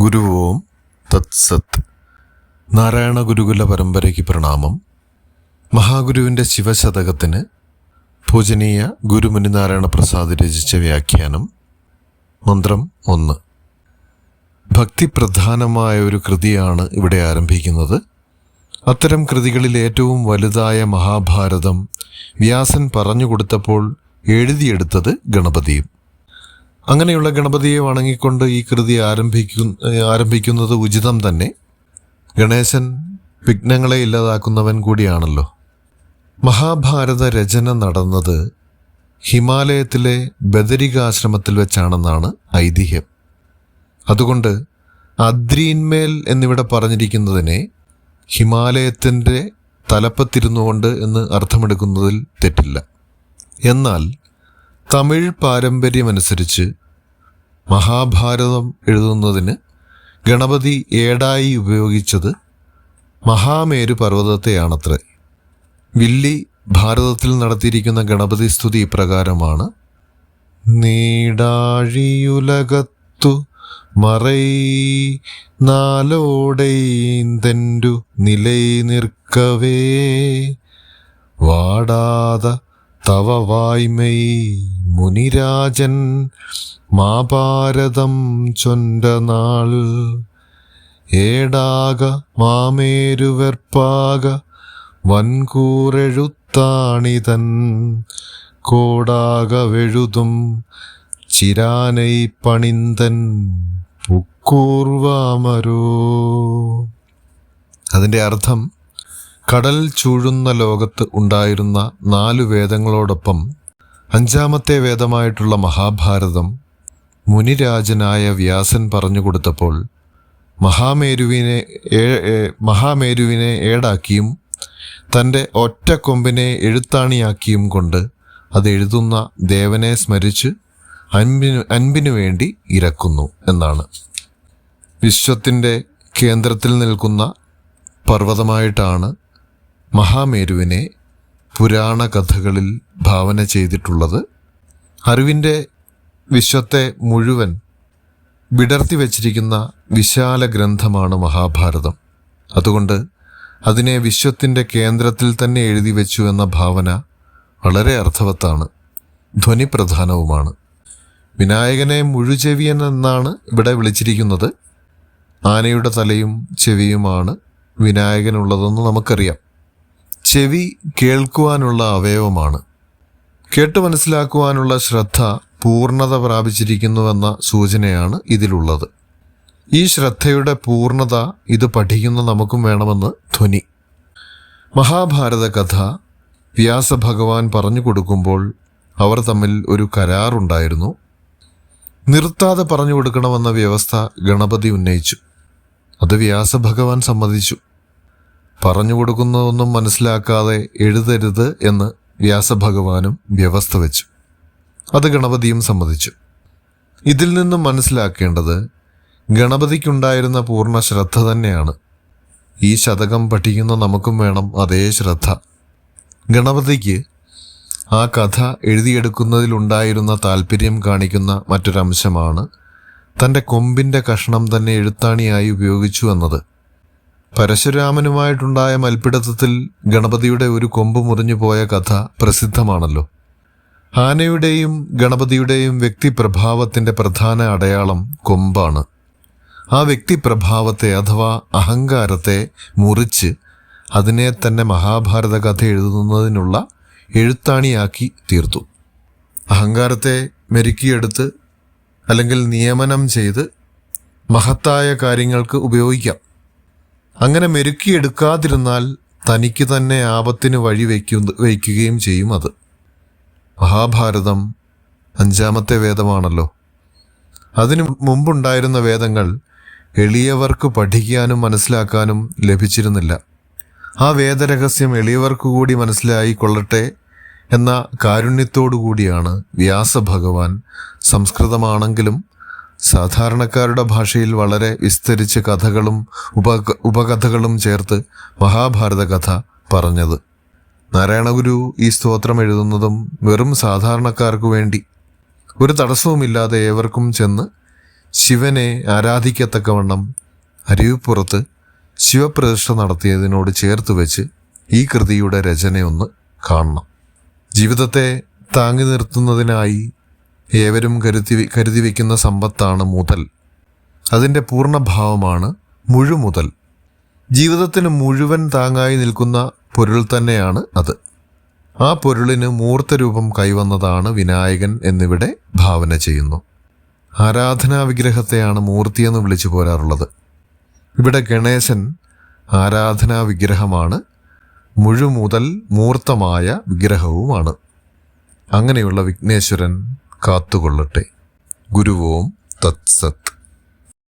ഗുരുവോം തത്സത് നാരായണ ഗുരുകുല പരമ്പരയ്ക്ക് പ്രണാമം. മഹാഗുരുവിന്റെ ശിവശതകത്തിന് പൂജനീയ ഗുരുമുനി നാരായണ പ്രസാദ് രചിച്ച വ്യാഖ്യാനം. മന്ത്രം ഒന്ന്. ഭക്തിപ്രധാനമായ ഒരു കൃതിയാണ് ഇവിടെ ആരംഭിക്കുന്നത്. അത്തരം കൃതികളിൽ ഏറ്റവും വലുതായ മഹാഭാരതം വ്യാസൻ പറഞ്ഞു കൊടുത്തപ്പോൾ എഴുതിയെടുത്തത് ഗണപതിയും. അങ്ങനെയുള്ള ഗണപതിയെ വണങ്ങിക്കൊണ്ട് ഈ കൃതി ആരംഭിക്കു ആരംഭിക്കുന്നത് ഉചിതം തന്നെ. ഗണേശൻ വിഘ്നങ്ങളെ ഇല്ലാതാക്കുന്നവൻ കൂടിയാണല്ലോ. മഹാഭാരത രചന നടന്നത് ഹിമാലയത്തിലെ ബദരികാശ്രമത്തിൽ വെച്ചാണെന്നാണ് ഐതിഹ്യം. അതുകൊണ്ട് അദ്രീൻമേൽ എന്നിവിടെ പറഞ്ഞിരിക്കുന്നതിനെ ഹിമാലയത്തിന്റെ തലപ്പത്തിരുന്നുകൊണ്ട് എന്ന് അർത്ഥമെടുക്കുന്നതിൽ തെറ്റില്ല. എന്നാൽ തമിഴ് പാരമ്പര്യമനുസരിച്ച് മഹാഭാരതം എഴുതുന്നതിന് ഗണപതി ഏടായി ഉപയോഗിച്ചത് മഹാമേരു പർവതത്തെയാണത്രേ. വില്ലി ഭാരതത്തിൽ നടത്തിയിരിക്കുന്ന ഗണപതി സ്തുതി ഇപ്രകാരമാണ്. നീടാഴിയുലകത്തു മറൈ നാലോടൈന്തെന്റു നിലൈ നിർക്കവേ വാടാത തവ വായ്മൈ മുനിരാജൻ മാഭാരതം ചൊന്തനാൾ നാൾ. ഏടാക മാമേരുവെർപ്പാക വൻകൂറെഴുത്താണിതൻ. കോടാക വെഴുതും ചിരാനൈ പണിന്തൻ പുക്കൂർവാമരോ അതിന്റെ അർത്ഥം കടൽ ചൂഴുന്ന ലോകത്ത് ഉണ്ടായിരുന്ന നാലു വേദങ്ങളോടൊപ്പം അഞ്ചാമത്തെ വേദമായിട്ടുള്ള മഹാഭാരതം മുനിരാജനായ വ്യാസൻ പറഞ്ഞു കൊടുത്തപ്പോൾ മഹാമേരുവിനെ മഹാമേരുവിനെ ഏടാക്കിയും തന്റെ ഒറ്റ കൊമ്പിനെ എഴുത്താണിയാക്കിയും കൊണ്ട് അത് എഴുതുന്ന ദേവനെ സ്മരിച്ച് അൻപിനു അൻപിനു വേണ്ടി ഇരക്കുന്നു എന്നാണ്. വിശ്വത്തിന്റെ കേന്ദ്രത്തിൽ നിൽക്കുന്ന പർവതമായിട്ടാണ് മഹാമേരുവിനെ പുരാണ കഥകളിൽ ഭാവന ചെയ്തിട്ടുള്ളത് അറിവിന്റെ വിശ്വത്തെ മുഴുവൻ വിടർത്തി വച്ചിരിക്കുന്ന വിശാല ഗ്രന്ഥമാണ് മഹാഭാരതം. അതുകൊണ്ട് അതിനെ വിശ്വത്തിന്റെ കേന്ദ്രത്തിൽ തന്നെ എഴുതി വെച്ചു എന്ന ഭാവന വളരെ അർത്ഥവത്താണ് ധ്വനിപ്രധാനവുമാണ്. വിനായകനെ മുഴുചെവിയൻ എന്നാണ് ഇവിടെ വിളിച്ചിരിക്കുന്നത്. ആനയുടെ തലയും ചെവിയുമാണ് വിനായകനുള്ളതെന്ന് നമുക്കറിയാം. ചെവി കേൾക്കുവാനുള്ള അവയവമാണ്. കേട്ട് മനസ്സിലാക്കുവാനുള്ള ശ്രദ്ധ പൂർണത പ്രാപിച്ചിരിക്കുന്നുവെന്ന സൂചനയാണ് ഇതിലുള്ളത്. ഈ ശ്രദ്ധയുടെ പൂർണത ഇത് പഠിക്കുന്ന നമുക്കും വേണമെന്ന് ധ്വനി. മഹാഭാരത കഥ വ്യാസഭഗവാൻ പറഞ്ഞു കൊടുക്കുമ്പോൾ അവർ തമ്മിൽ ഒരു കരാറുണ്ടായിരുന്നു. നിർത്താതെ പറഞ്ഞു കൊടുക്കണമെന്ന വ്യവസ്ഥ ഗണപതി ഉന്നയിച്ചു. അത് വ്യാസഭഗവാൻ സമ്മതിച്ചു. പറഞ്ഞു കൊടുക്കുന്നതൊന്നും മനസ്സിലാക്കാതെ എഴുതരുത് എന്ന് വ്യാസഭഗവാനും വ്യവസ്ഥ വെച്ചു. അത് ഗണപതിയും സമ്മതിച്ചു. ഇതിൽ നിന്നും മനസ്സിലാക്കേണ്ടത് ഗണപതിക്കുണ്ടായിരുന്ന പൂർണ ശ്രദ്ധ തന്നെയാണ്. ഈ ശതകം പഠിക്കുന്ന നമുക്കും വേണം അതേ ശ്രദ്ധ. ഗണപതിക്ക് ആ കഥ എഴുതിയെടുക്കുന്നതിലുണ്ടായിരുന്ന താല്പര്യം കാണിക്കുന്ന മറ്റൊരംശമാണ് തന്റെ കൊമ്പിന്റെ കഷ്ണം തന്നെ എഴുത്താണിയായി ഉപയോഗിച്ചു എന്നത്. പരശുരാമനുമായിട്ടുണ്ടായ മൽപ്പിടുത്തത്തിൽ ഗണപതിയുടെ ഒരു കൊമ്പ് മുറിഞ്ഞു പോയ കഥ പ്രസിദ്ധമാണല്ലോ. ആനയുടെയും ഗണപതിയുടെയും വ്യക്തിപ്രഭാവത്തിന്റെ പ്രധാന അടയാളം കൊമ്പാണ്. ആ വ്യക്തിപ്രഭാവത്തെ അഥവാ അഹങ്കാരത്തെ മുറിച്ച് അതിനെ തന്നെ മഹാഭാരത കഥ എഴുതുന്നതിനുള്ള എഴുത്താണിയാക്കി തീർത്തു. അഹങ്കാരത്തെ മെരുക്കിയെടുത്ത് അല്ലെങ്കിൽ നിയമനം ചെയ്ത് മഹത്തായ കാര്യങ്ങൾക്ക് ഉപയോഗിക്കാം. അങ്ങനെ മെരുക്കിയെടുക്കാതിരുന്നാൽ തനിക്ക് തന്നെ ആപത്തിന് വഴി വയ്ക്കുന്ന വയ്ക്കുകയും ചെയ്യും അത്. മഹാഭാരതം അഞ്ചാമത്തെ വേദമാണല്ലോ. അതിനു മുമ്പുണ്ടായിരുന്ന വേദങ്ങൾ എളിയവർക്ക് പഠിക്കാനും മനസ്സിലാക്കാനും ലഭിച്ചിരുന്നില്ല. ആ വേദരഹസ്യം എളിയവർക്ക് കൂടി മനസ്സിലായി കൊള്ളട്ടെ എന്ന കാരുണ്യത്തോടു കൂടിയാണ് വ്യാസഭഗവാൻ സംസ്കൃതമാണെങ്കിലും സാധാരണക്കാരുടെ ഭാഷയിൽ വളരെ വിസ്തരിച്ച് കഥകളും ഉപ ഉപകഥകളും ചേർത്ത് മഹാഭാരത കഥ പറഞ്ഞത്. നാരായണഗുരു ഈ സ്തോത്രം എഴുതുന്നതും വെറും സാധാരണക്കാർക്ക് വേണ്ടി. ഒരു തടസ്സവുമില്ലാതെ ഏവർക്കും ചെന്ന് ശിവനെ ആരാധിക്കത്തക്കവണ്ണം അരുവിപ്പുറത്ത് ശിവപ്രതിഷ്ഠ നടത്തിയതിനോട് ചേർത്ത് വെച്ച് ഈ കൃതിയുടെ രചനയൊന്ന് കാണണം. ജീവിതത്തെ താങ്ങി നിർത്തുന്നതിനായി ഏവരും കരുതി കരുതി വയ്ക്കുന്ന സമ്പത്താണ് മുതൽ. അതിന്റെ പൂർണഭാവമാണ് മുഴുമുതൽ. ജീവിതത്തിന് മുഴുവൻ താങ്ങായി നിൽക്കുന്ന പൊരുൾ തന്നെയാണ് അത്. ആ പൊരുളിന് മൂർത്തരൂപം കൈവന്നതാണ് വിനായകൻ എന്നിവിടെ ഭാവന ചെയ്യുന്നു. ആരാധനാ വിഗ്രഹത്തെയാണ് മൂർത്തിയെന്ന് വിളിച്ചു പോരാറുള്ളത്. ഇവിടെ ഗണേശൻ ആരാധനാ വിഗ്രഹമാണ് മുഴുമുതൽ മൂർത്തമായ വിഗ്രഹവുമാണ്. അങ്ങനെയുള്ള വിഘ്നേശ്വരൻ കാത്തുകൊള്ളട്ടെ. ഗുരുവോം തത്സത്ത്